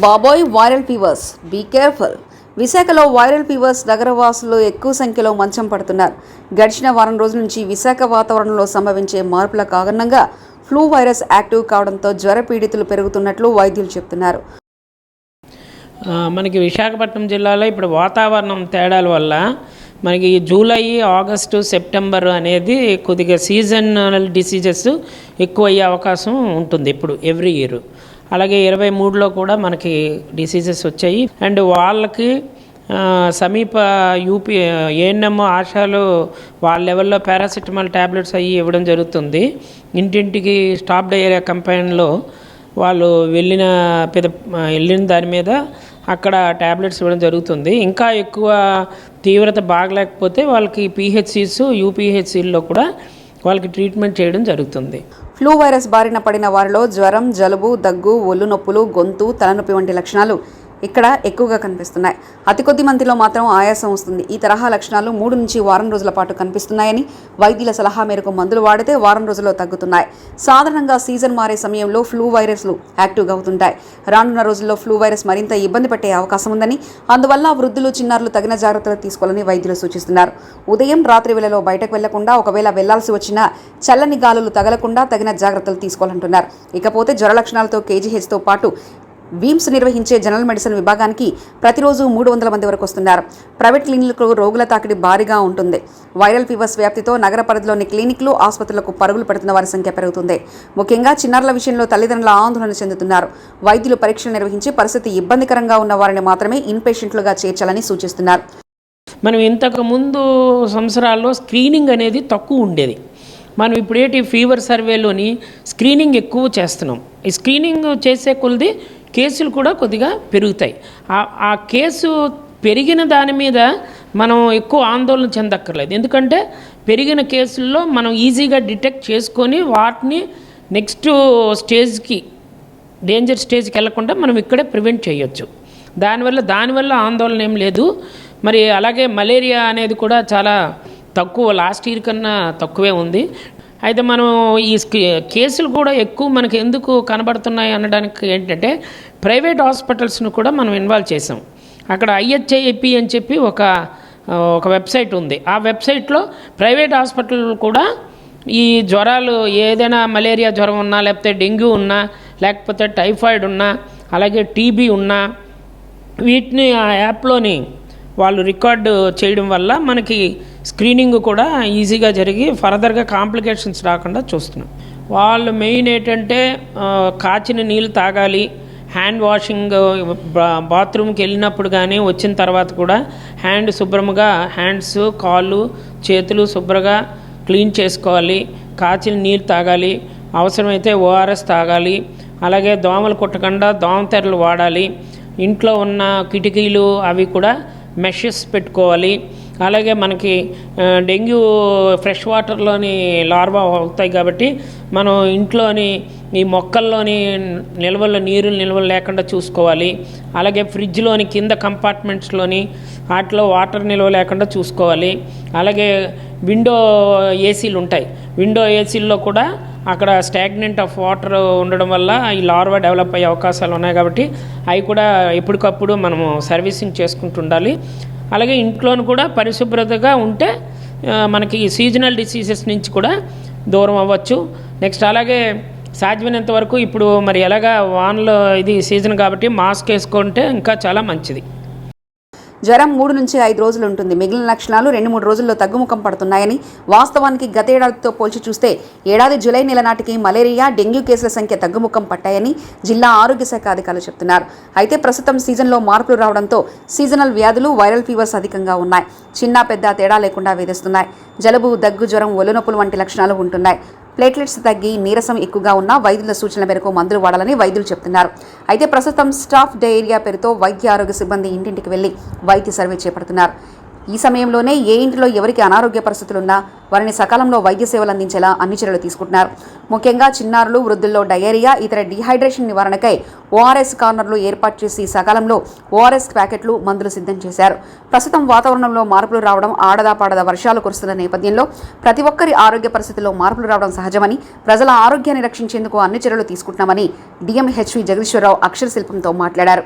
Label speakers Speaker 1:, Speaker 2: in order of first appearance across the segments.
Speaker 1: బాబోయ్ viral fevers. Be careful. విశాఖలో viral fevers నగరవాసులు ఎక్కువ సంఖ్యలో మంచం పడుతున్నారు. గడిచిన వారం రోజుల నుంచి విశాఖ వాతావరణంలో సంభవించే మార్పుల కారణంగా ఫ్లూ వైరస్ యాక్టివ్ కావడంతో జ్వర పీడితులు పెరుగుతున్నట్లు వైద్యులు
Speaker 2: చెప్తున్నారు. మనకి విశాఖపట్నం జిల్లాలో ఇప్పుడు వాతావరణం తేడాల వల్ల మనకి జూలై ఆగస్టు సెప్టెంబర్ అనేది కొద్దిగా సీజనల్ డిసీజెస్ ఎక్కువ అయ్యే అవకాశం ఉంటుంది ఇప్పుడు ఎవ్రీ ఇయర్. అలాగే ఇరవై మూడులో కూడా మనకి డిసీజెస్ వచ్చాయి. అండ్ వాళ్ళకి సమీప యూపీ ఏఎన్ఎం ఆశాలు వాళ్ళ లెవెల్లో పారాసిటమాల్ ట్యాబ్లెట్స్ అవి ఇవ్వడం జరుగుతుంది. ఇంటింటికి స్టాప్ డయేరియా కంపెనీలో వాళ్ళు వెళ్ళిన పెద్ద వెళ్ళిన దాని మీద అక్కడ ట్యాబ్లెట్స్ ఇవ్వడం జరుగుతుంది. ఇంకా ఎక్కువ తీవ్రత బాగలేకపోతే వాళ్ళకి పిహెచ్సిస్ యూపీహెచ్సిల్లో కూడా వాళ్ళకి ట్రీట్మెంట్ చేయడం జరుగుతుంది.
Speaker 1: ఫ్లూ వైరస్ బారిన పడిన వారిలో జ్వరం జలుబు దగ్గు ఒళ్ళు నొప్పులు గొంతు తలనొప్పి వంటి లక్షణాలు ఇక్కడ ఎక్కువగా కనిపిస్తున్నాయి. అతి కొద్ది మందిలో మాత్రం ఆయాసం వస్తుంది. ఈ తరహా లక్షణాలు మూడు నుంచి వారం రోజుల పాటు కనిపిస్తున్నాయని వైద్యుల సలహా మేరకు మందులు వాడితే వారం రోజుల్లో తగ్గుతున్నాయి. సాధారణంగా సీజన్ మారే సమయంలో ఫ్లూ వైరస్లు యాక్టివ్గా అవుతుంటాయి. రానున్న రోజుల్లో ఫ్లూ వైరస్ మరింత ఇబ్బంది పెట్టే అవకాశం ఉందని అందువల్ల వృద్ధులు చిన్నారులు తగిన జాగ్రత్తలు తీసుకోవాలని వైద్యులు సూచిస్తున్నారు. ఉదయం రాత్రి వేళలో బయటకు వెళ్ళకుండా ఒకవేళ వెళ్ళాల్సి వచ్చినా చల్లని గాలులు తగలకుండా తగిన జాగ్రత్తలు తీసుకోవాలంటున్నారు. ఇకపోతే జ్వర లక్షణాలతో కేజీహెచ్తో పాటు వీమ్స్ నిర్వహించే జనరల్ మెడిసిన్ విభాగానికి ప్రతిరోజు మూడు వందల మంది వరకు వస్తున్నారు. ప్రైవేట్ క్లినిక్లకు రోగుల తాకిడి భారీగా ఉంటుంది. వైరల్ ఫీవర్స్ వ్యాప్తితో నగర పరిధిలోని క్లినిక్లు ఆసుపత్రులకు పరుగులు పెడుతున్న వారి సంఖ్య పెరుగుతుంది. ముఖ్యంగా చిన్నారుల విషయంలో తల్లిదండ్రుల ఆందోళన చెందుతున్నారు. వైద్యులు పరీక్షలు నిర్వహించి పరిస్థితి ఇబ్బందికరంగా ఉన్న వారిని మాత్రమే ఇన్పేషెంట్లుగా చేర్చాలని సూచిస్తున్నారు.
Speaker 2: మనం ఇంతకు ముందు సంవత్సరాల్లో స్క్రీనింగ్ అనేది తక్కువ ఉండేది. మనం ఇప్పుడేటి ఫీవర్ సర్వేలోని స్క్రీనింగ్ ఎక్కువ చేస్తున్నాం. ఈ స్క్రీనింగ్ చేసే కొలది కేసులు కూడా కొద్దిగా పెరుగుతాయి. ఆ- కేసు పెరిగిన దాని మీద మనం ఎక్కువ ఆందోళన చెందక్కర్లేదు. ఎందుకంటే పెరిగిన కేసుల్లో మనం ఈజీగా డిటెక్ట్ చేసుకొని వాటిని నెక్స్ట్ స్టేజ్కి డేంజర్ స్టేజ్కి వెళ్ళకుండా మనం ఇక్కడే ప్రివెంట్ చేయొచ్చు. దానివల్ల దానివల్ల ఆందోళన ఏం లేదు. మరి అలాగే మలేరియా అనేది కూడా చాలా తక్కువ లాస్ట్ ఇయర్ కన్నా తక్కువే ఉంది. అయితే మనం ఈ స్కి- కేసులు కూడా ఎక్కువ మనకి ఎందుకు కనబడుతున్నాయి అనడానికి ఏంటంటే ప్రైవేట్ హాస్పిటల్స్ను కూడా మనం ఇన్వాల్వ్ చేసాం అక్కడ ఐహెచ్ఐపి అని చెప్పి ఒక ఒక వెబ్సైట్ ఉంది. ఆ వెబ్సైట్లో ప్రైవేట్ హాస్పిటల్ కూడా ఈ జ్వరాలు ఏదైనా మలేరియా జ్వరం ఉన్నా లేకపోతే డెంగ్యూ ఉన్నా లేకపోతే టైఫాయిడ్ ఉన్నా అలాగే టీబీ ఉన్నా వీటిని ఆ యాప్లోని వాళ్ళు రికార్డు చేయడం వల్ల మనకి స్క్రీనింగ్ కూడా ఈజీగా జరిగి ఫర్దర్గా కాంప్లికేషన్స్ రాకుండా చూస్తున్నాం. వాళ్ళు మెయిన్ ఏంటంటే కాచిన నీళ్ళు తాగాలి. హ్యాండ్ వాషింగ్ బాత్రూమ్కి వెళ్ళినప్పుడు కానీ వచ్చిన తర్వాత కూడా హ్యాండ్ శుభ్రముగా హ్యాండ్స్ కాళ్ళు చేతులు శుభ్రంగా క్లీన్ చేసుకోవాలి. కాచిన నీళ్ళు తాగాలి. అవసరమైతే ఓఆర్ఎస్ తాగాలి. అలాగే దోమలు కుట్టకుండా దోమతెరలు వాడాలి. ఇంట్లో ఉన్న కిటికీలు అవి కూడా మెషెస్ పెట్టుకోవాలి. అలాగే మనకి డెంగ్యూ ఫ్రెష్ వాటర్లోని లార్వా అవుతాయి కాబట్టి మనం ఇంట్లోని ఈ మొక్కల్లోని నిల్వలు నీరు నిల్వలు లేకుండా చూసుకోవాలి. అలాగే ఫ్రిడ్జ్లోని కింద కంపార్ట్మెంట్స్లోని వాటిలో వాటర్ నిల్వ లేకుండా చూసుకోవాలి. అలాగే విండో ఏసీలు ఉంటాయి. విండో ఏసీల్లో కూడా అక్కడ స్టాగ్నెంట్ ఆఫ్ వాటర్ ఉండడం వల్ల ఈ లార్వా డెవలప్ అయ్యే అవకాశాలు ఉన్నాయి కాబట్టి అవి కూడా ఎప్పటికప్పుడు మనము సర్వీసింగ్ చేసుకుంటుండాలి అలాగే ఇంట్లోను కూడా పరిశుభ్రతగా ఉంటే మనకి సీజనల్ డిసీజెస్ నుంచి కూడా దూరం అవ్వచ్చు. నెక్స్ట్ అలాగే సాధ్యమైనంత వరకు ఇప్పుడు మరి ఎలాగా వాన్లో ఇది సీజన్ కాబట్టి మాస్క్ వేసుకుంటే ఇంకా చాలా మంచిది.
Speaker 1: జ్వరం మూడు నుంచి ఐదు రోజులు ఉంటుంది. మిగిలిన లక్షణాలు రెండు మూడు రోజుల్లో తగ్గుముఖం పడుతున్నాయని వాస్తవానికి గత ఏడాదితో పోల్చి చూస్తే ఏడాది జూలై నెల నాటికి మలేరియా డెంగ్యూ కేసుల సంఖ్య తగ్గుముఖం పట్టాయని జిల్లా ఆరోగ్య శాఖ అధికారులు చెప్తున్నారు. అయితే ప్రస్తుతం సీజన్లో మార్పులు రావడంతో సీజనల్ వ్యాధులు వైరల్ ఫీవర్స్ అధికంగా ఉన్నాయి. చిన్న పెద్ద తేడా లేకుండా వేధిస్తున్నాయి. జలుబు దగ్గు జ్వరం ఒలునొప్పులు వంటి లక్షణాలు ఉంటున్నాయి. ప్లేట్లెట్స్ తగ్గి నీరసం ఎక్కువగా ఉన్న వైద్యుల సూచనల మేరకు మందులు వాడాలని వైద్యులు చెప్తున్నారు. అయితే ప్రస్తుతం స్టాఫ్ డయేరియా పేరుతో వైద్య ఆరోగ్య సిబ్బంది ఇంటింటికి వెళ్ళి వైద్య సర్వే చేపడుతున్నారు. ఈ సమయంలోనే ఏ ఇంటిలో ఎవరికి అనారోగ్య పరిస్థితులున్నా వారిని సకాలంలో వైద్య సేవలు అందించేలా అన్ని చర్యలు తీసుకుంటున్నారు. ముఖ్యంగా చిన్నారులు వృద్ధుల్లో డయేరియా ఇతర డీహైడ్రేషన్ నివారణకై ఓఆర్ఎస్ కార్నర్లు ఏర్పాటు చేసి సకాలంలో ఓఆర్ఎస్ ప్యాకెట్లు మందులు సిద్ధం చేశారు. ప్రస్తుతం వాతావరణంలో మార్పులు రావడం ఆడదా పాడదా వర్షాలు కురుస్తున్న నేపథ్యంలో ప్రతి ఒక్కరి ఆరోగ్య పరిస్థితుల్లో మార్పులు రావడం సహజమని ప్రజల ఆరోగ్యాన్ని రక్షించేందుకు అన్ని చర్యలు తీసుకుంటున్నామని డిఎంహెచ్వి జగదీశ్వరరావు అక్షర శిల్పంతో మాట్లాడారు.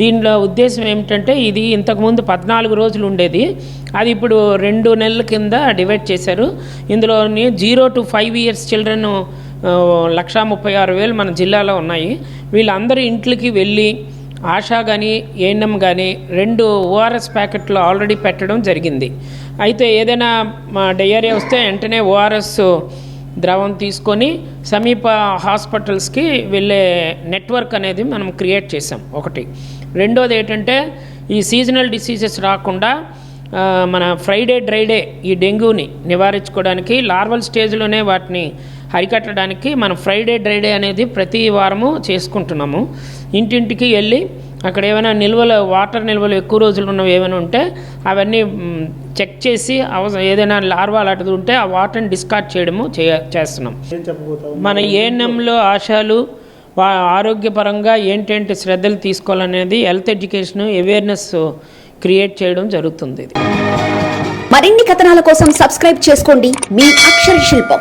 Speaker 2: దీనిలో ఉద్దేశం ఏమిటంటే ఇది ఇంతకుముందు పద్నాలుగు రోజులు ఉండేది. అది ఇప్పుడు రెండు నెలల కింద డివైడ్ చేశారు. ఇందులోని zero to five years children లక్షా ముప్పై ఆరు వేలు మన జిల్లాలో ఉన్నాయి. వీళ్ళందరి ఇంట్లకి వెళ్ళి ఆశా కానీ ఏఎన్ఎం కానీ రెండు ఓఆర్ఎస్ ప్యాకెట్లు ఆల్రెడీ పెట్టడం జరిగింది. అయితే ఏదైనా మా డయేరియా వస్తే వెంటనే ఓఆర్ఎస్ ద్రవం తీసుకొని సమీప హాస్పిటల్స్కి వెళ్ళే నెట్వర్క్ అనేది మనం క్రియేట్ చేసాం ఒకటి. రెండోది ఏంటంటే ఈ సీజనల్ డిసీజెస్ రాకుండా మన ఫ్రైడే డ్రైడే ఈ డెంగ్యూని నివారించుకోవడానికి లార్వల్ స్టేజ్లోనే వాటిని అరికట్టడానికి మనం ఫ్రైడే డ్రైడే అనేది ప్రతి వారము చేసుకుంటున్నాము. ఇంటింటికి వెళ్ళి అక్కడ ఏమైనా నిల్వలు వాటర్ నిల్వలు ఎక్కువ రోజులు ఉన్నవి ఏమైనా ఉంటే అవన్నీ చెక్ చేసి అవసరం ఏదైనా లార్వా లాంటిది ఉంటే ఆ వాటర్ని డిస్కార్డ్ చేయడము చేయ చేస్తున్నాం. మన ఏఎన్ఎంలో ఆశాలు వా ఆరోగ్యపరంగా ఏంటేంటి శ్రద్ధలు తీసుకోవాలనేది హెల్త్ ఎడ్యుకేషన్ అవేర్నెస్ క్రియేట్ చేయడం జరుగుతుంది
Speaker 3: మరిన్ని కథనాల కోసం సబ్స్క్రైబ్ చేసుకోండి మీ అక్షర శిల్పం.